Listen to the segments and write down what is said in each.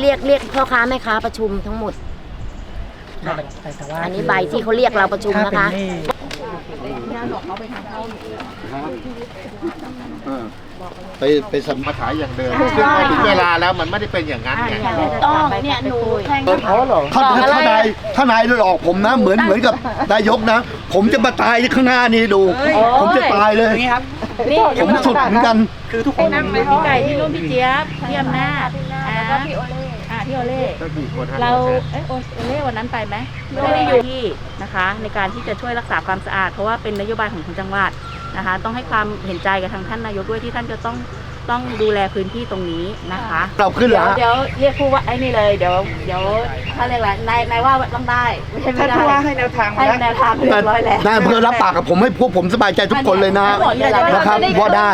เรียกเรียกพ่อค้าแม่ค้าประชุมทั้งหมดไม่เป็นไรแต่ว่าอันนี้ใบที่เขาเรียกเราประชุมถ้านะเป็นคะ หนี้ไปไปสัมมาขายอย่างเดิมซึ่งพอถึงเวลาแล้วมันไม่ได้เป็นอย่างนั้นไงต้องเนี่ยหนูแทงถ้าถ้าถ้านายถ้านายหลอกผมนะ เหมือนเหมือนกับนายกนะ ผมจะมาตายข้างหน้านี่ดู ผมจะตายเลยอย่างนี้ครับ ผมสุดเหมือนกัน คือทุกคน พี่ไก่พี่รุ่นพี่เจี๊ยบพี่อำนาจแล้วก็พี่โอเล่อ่า พี่โอเล่ก็กี่คนฮะเราเอ้ยโอเล่วันนั้นไปไหมไม่ได้อยู่ที่นะคะ ในการที่จะช่วยรักษาความสะอาด เพราะว่าเป็นนโยบายของทางจังหวัดนะคะ ต้องให้ความเห็นใจกับทางท่านนายกด้วยที่ท่านจะต้องต้องดูแลพื้นที่ตรงนี้นะคะเราขึ้นเดี๋แล้ยววเดี๋ยวเรียกผู้ว่าไอ้นี่เลยเดี๋ยวเดี๋ยวถ้าเรียกอะไรนายนายว่าต้องได้ไม่ใช่ไม่ท่านได้ผู้ว่าให้แนวทางมาให้แล้วแนวทางเรียบร้อยแล้วนายอำเภอรับปากกับผมให้พวกผมสบายใจทุกคนเลยนะนะครับว่าได้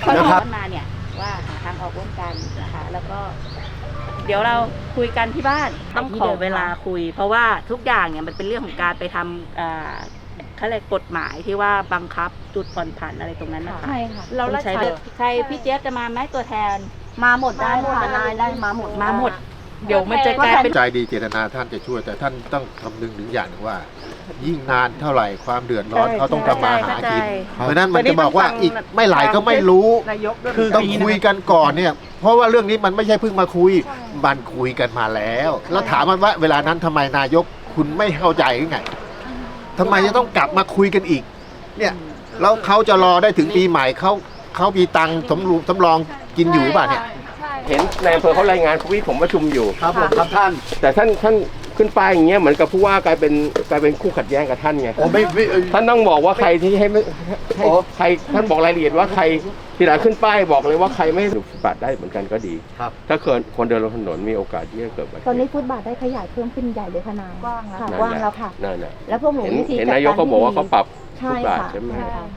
เขานะบคอรับกมาเนี่ยว่าหาทางออกร่วมกันนะคะแล้วก็ เดี๋ยวเราคุยกันที่บ้านต้องขอเวลาคุย เพราะว่าทุกอย่างเนี่ยมันเป็นเรื่องของการไปทำอ่าเขาเรียกกฎหมายที่ว่าบังคับจุดผ่อนผันอะไรตรงนั้นนะคะใช่ค่ะเราใช้ใครพี่เจี๊ยบจะมาไหมตัวแทน มาหมดได้หมดนายได้มาหมดมาหมด เดี๋ยวมันจะกลายเป็นใจดีเจตนาท่านจะช่วยแต่ท่านต้องคำนึงถึงอย่างหนึ่งว่า ยิ่งนานเท่าไหร่ความเดือดร้อนใช่เขาต้องทำมาหากินเข้าใจเพราะฉะนั้นมันจะบอกว่าอีกไม่ไหลก็ไม่รู้นายกด้วยคือต้องคุยกันก่อนเนี่ย เพราะว่าเรื่องนี้มันไม่ใช่เพิ่งมาคุย มันคุยกันมาแล้ว แล้วถามมันว่าเวลานั้นทำไมนายกคุณไม่เข้าใจหรือไงทำไมจะต้องกลับมาคุยกันอีก เนี่ยแล้วเขาจะรอได้ถึงปีใหม่เขาเขามีตังค์สำรองสำรองกินอยู่ป่ะเนี่ย เห็นในอำเภอเขารายงานวิผมประชุมอยู่ ครับผมครับท่าน แต่ท่านท่าน ขึ้นป้ายอย่างเงี้ยเหมือนกับผู้ว่ากลายเป็นกลายเป็นคู่ขัดแย้งกับท่านไงโอ้ไม่ไม่เอ่อท่านต้องบอกว่าใครที่ให้ไม่ให้อ๋อ ใครท่านบอกรายละเอียดว่าใครทีหลังขึ้นป้ายบอกเลยว่าใครไม่ถูกบัตรได้เหมือนกันก็ดี ครับ ถ้าเกิดคนเดินลงถนนมีโอกาสที่จะเกิดอุบัติเหตอนนี้ตุฟุตบาทได้ขยายเพิ่มขึ้นใหญ่เลยค่ะนายกว้างแล้วค่ะนั่นกว้างน่ะแล้วค่ะ นั่นน่ะแล้วพวกหนูเห็นวิธีเห็นจัดนายกเขาบอกว่าเขาปรับใช่ฟุตบาทค่ะใช่ไหม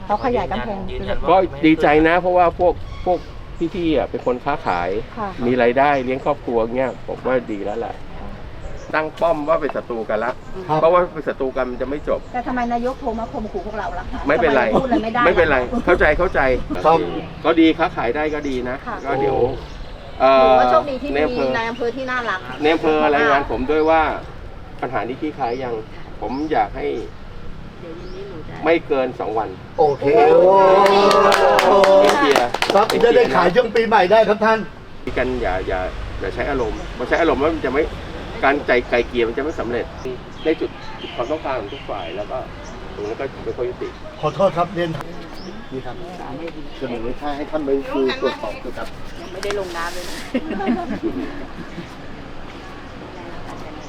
เขาขยายกำแพงก็ดีใจนะ เพราะว่าพวกพวกพี่ๆอะเป็นคนค้าขาย ค่ะ มีรายได้เลี้ยงครอบครัวเงี้ยผมว่าดีแล้วแหละ ตั้งป้อมว่าเป็นศัตรูกันละครับ เพราะว่าเป็นศัตรูกันมันจะไม่จบ แต่ทำไมนายกโทรมาข่มขู่พวกเราล่ะคะไม่เป็นไรทำพูดอะไรไม่ได้ไม่เป็นไรเข้าใจเข้าใจครับ ก็ดีค้าขายได้ก็ดีนะค่ะ ก็เดี๋ยวเอ่หนูอว่าโชคดีที่ในมีอำเภอนายอำเภอที่น่ารัก ในอำเภอรายงานผมด้วยว่าปัญหานี้ขี้คายยังผมอยากให้ไม่เกินสองวันโอเคโอ้เคลียร์ครับจะได้ขายช่วงปีใหม่ได้ครับท่านมีกันอย่าอย่าอย่าใช้อารมณ์พอใช้อารมณ์แล้วมันจะไม่ การใจไกลเกลี่ยมันจะไม่สำเร็จในจุดจุดความต้องการของทุกฝ่ายแล้วก็ตรงนั้นก็เป็นข้อยุติ ขอโทษครับเรียนนี่ครับเสนอให้ให้ท่านไปดูตรวจสอบด้วยครับ ไม่ได้ลงน้ำเลยนะ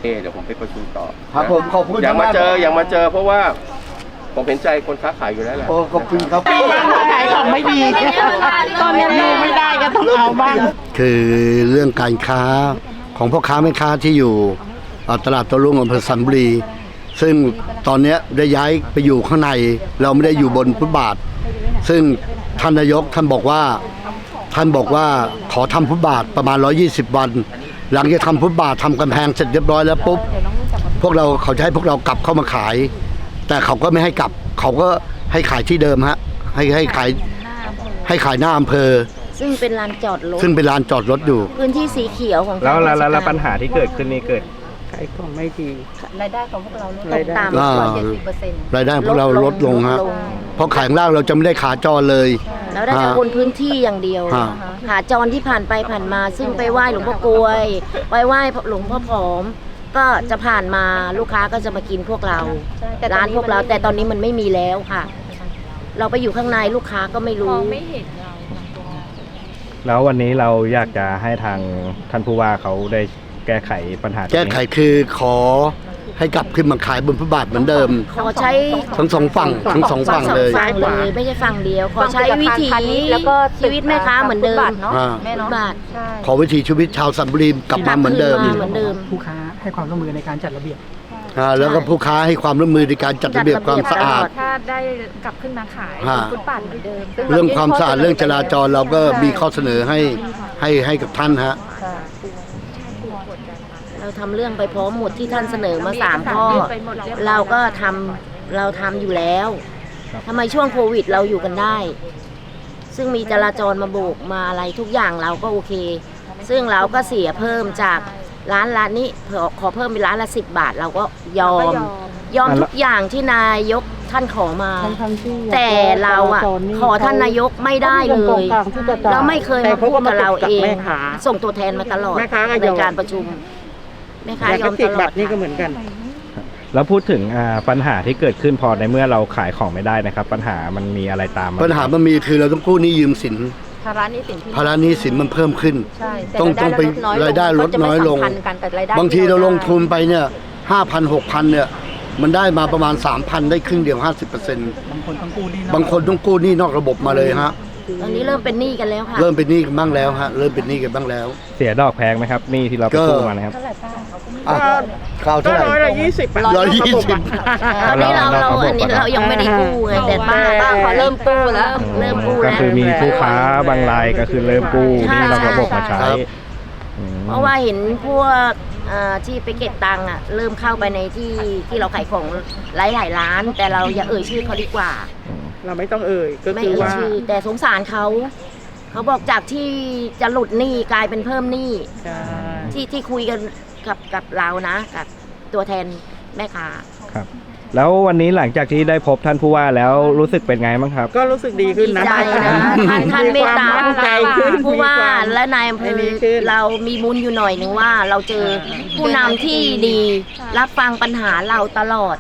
เอะเดี๋ยวผมไปประชุมต่อครับผมขอบคุณอยากมาเจอมากอยากมาเจอเพราะว่าผมเห็นใจคนค้าขายอยู่แล้วแหละโอ้ขอบคุณครับขายของไม่ดีตอนนี้ดูไม่ได้ก็ต้องเอาบ้างคือเรื่องการค้า ของพ่อค้าแม่ค้าที่อยู่ตลาดตะลุงอำเภอสันบุรี ซึ่งตอนนี้ได้ย้ายไปอยู่ข้างใน เราไม่ได้อยู่บนฟุตบาท ซึ่งท่านนายกท่านบอกว่าท่านบอกว่าขอทำฟุตบาทประมาณ 120 วัน หลังจากทำฟุตบาททำกำแพงเสร็จเรียบร้อยแล้วปุ๊บพวกเราเขาจะให้พวกเรากลับเข้ามาขาย แต่เขาก็ไม่ให้กลับ เขาก็ให้ขายที่เดิมฮะให้ให้ขายให้ขายหน้าอำเภอ ซึ่งเป็นลานจอดรถซึ่งเป็นลานจอดรถอยู่ พื้นที่สีเขียวของแล้วแล้วแล้วแล้วทงรชกรปัญหาที่เกิดขึ้นนี่เกิดขายของไม่ดี รายได้ของพวกเราลดตกต่ำอ่า เจ็ดสิบเปอร์เซ็นต์รายได้พวกเราลดลงฮะลงเพราะขายข้างล่างเราจะไม่ได้ขาจรเลย แล้วได้แต่ฮะคนพื้นที่อย่างเดียวฮะ หาจรที่ผ่านไปผ่านมา ซึ่งไปไหว้หลวงพ่อกลวยไปไหว้หลวงพ่อผอม ก็จะผ่านมาลูกค้าก็จะมากินพวกเราร้านพวกเราแต่ตอนนี้มันไม่มีแล้วค่ะ เราไปอยู่ข้างในลูกค้าก็ไม่รู้ แล้ววันนี้เราอยากจะให้ทางท่านผู้ว่าเขาได้แก้ไขปัญหาตรงแก้นี้ไขคือขอให้กลับขึ้นมาขายบนพระบาทเหมือนเดิม ขอใช้ทั้งสองฝั่งทั้งสองฝั่งเลย ฝั่งเลยไม่ใช่ฝั่งเดียว ขอใช้วิถีแล้วก็ชีวิตแม่ค้าเหมือนเดิมเนาะอ่า แม่ฟุตเนาะบาทใช่ขอวิถีชีวิตชาวสันบุรีกลับมาเหมือนเดิมคืนมาเหมือนเดิม ผู้ค้าให้ความร่วมมือในการจัดระเบียบ อ่าแล้วก็ผู้ค้าให้ความร่วมมือในการจัดระเบียบความสะอาด ถ้าได้กลับขึ้นมาขายฮะฟุตบาทเหมือนเดิมซึ่เรื่องความสะอาดเรื่องจราจรเราก็มีข้อเสนอให้ให้ให้กับท่านฮะ เราทำเรื่องไปพร้อมหมดที่ท่านเสนอมาสามข้อ เราก็ทำเราทำอยู่แล้วทำไมช่วงโควิดเราอยู่กันได้ ซึ่งมีจราจรมาโบกมาอะไรทุกอย่างเราก็โอเค ซึ่งเราก็เสียเพิ่มจาก ร้านร้านนี้ขอขอเพิ่มเป็นร้านละสิบบาท เราก็ยอก็มยอมยอมอะทุกอย่างที่นายกท่านขอมา ทั้งๆที่แต่เราอะขอท่านนายกไม่ได้เลยเราไม่เคยมาพูดกับเราเองแม่ค้าส่งตัวแทนมาตลอดแม่ค้าก็ยอม ในการประชุมแม่ค้าแต่ยกอระมติตกลอบัดตรนี่ก็เหมือนกัน แล้วพูดถึงอ่าปัญหาที่เกิดขึ้นพอในเมื่อเราขายของไม่ได้นะครับ ปัญหามันมีอะไรตามมาปัญหามันมีคือเราต้องกู้หนี้ยืมสิน ภาระหนี้สินที่ภาระหนี้สินมันเพิ่มขึ้น ใช่แต่ต้องต้องไปรายได้ลดน้อยลงรายได้ลดน้อยลงก็จะไม่สัมพันธ์กันแต่รายได้บางทีที่เราลงได้ทุนไปเนี่ยห้าพันหกพันเนี่ย มันได้มาประมาณสามพันได้ครึ่งเดียวห้าสิบเปอร์เซ็นต์บางคนต้องกู้หนี้บางคนต้องกู้หนี้นอกระบบมาเลยฮะ ตอนนี้เริ่มเป็นหนี้กันแล้วค่ะเริ่มเป็นหนี้กันบ้างแล้วฮะ เริ่มเป็นหนี้กันบ้างแล้ว เสียดอกแพงไหมครับหนี่ที่เราไปก็กู้มานะครับ อะข่าวก็เท่าไหร่ร้อยละยี่สิบร้อยยี่สิบตอนนี้เราเราเราเราอันนี้บอกก่อนเรายังไม่ได้กู้ไงแต่บ้างบ้างเขาเริ่มกู้แล้ว เริ่มกู้ก็แล้ว คือมีผู้ค้าบางรายก็คือเริ่มกู้ใช่หนี่นอกระบบมาใช้ครับ อืม เพราะว่าเห็นพวกเอ่อที่ไปเก็บตังค์อะเริ่มเข้าไปในที่ที่เราขายของหลายหลายๆร้าน แต่เราอย่าเอ่ยชื่อเขาดีกว่า เราไม่ต้องเอ่ยก็ไม่คือเอ่ยว่า ชื่อ แต่สงสารเขาเขาบอกจากที่จะหลุดหนี้กลายเป็นเพิ่มหนี้ ใช่ ที่ที่คุยกัน กับกับเรานะกับตัวแทนแม่ค้า ครับ แล้ววันนี้หลังจากที่ได้พบท่านผู้ว่าแล้วรู้สึกเป็นไงบ้างครับ ก็รู้สึกดีขึ้นนะ ดีใจนะท่านท่านเมตตา ควใจขึ้นผู้ว่ามีควมและนายอำเภไอ้อนี่ขึ้นเรามีบุญอยู่หน่อยหนึ่งว่าเราเจอผู้นำที่ดี รับฟังปัญหาเราตลอด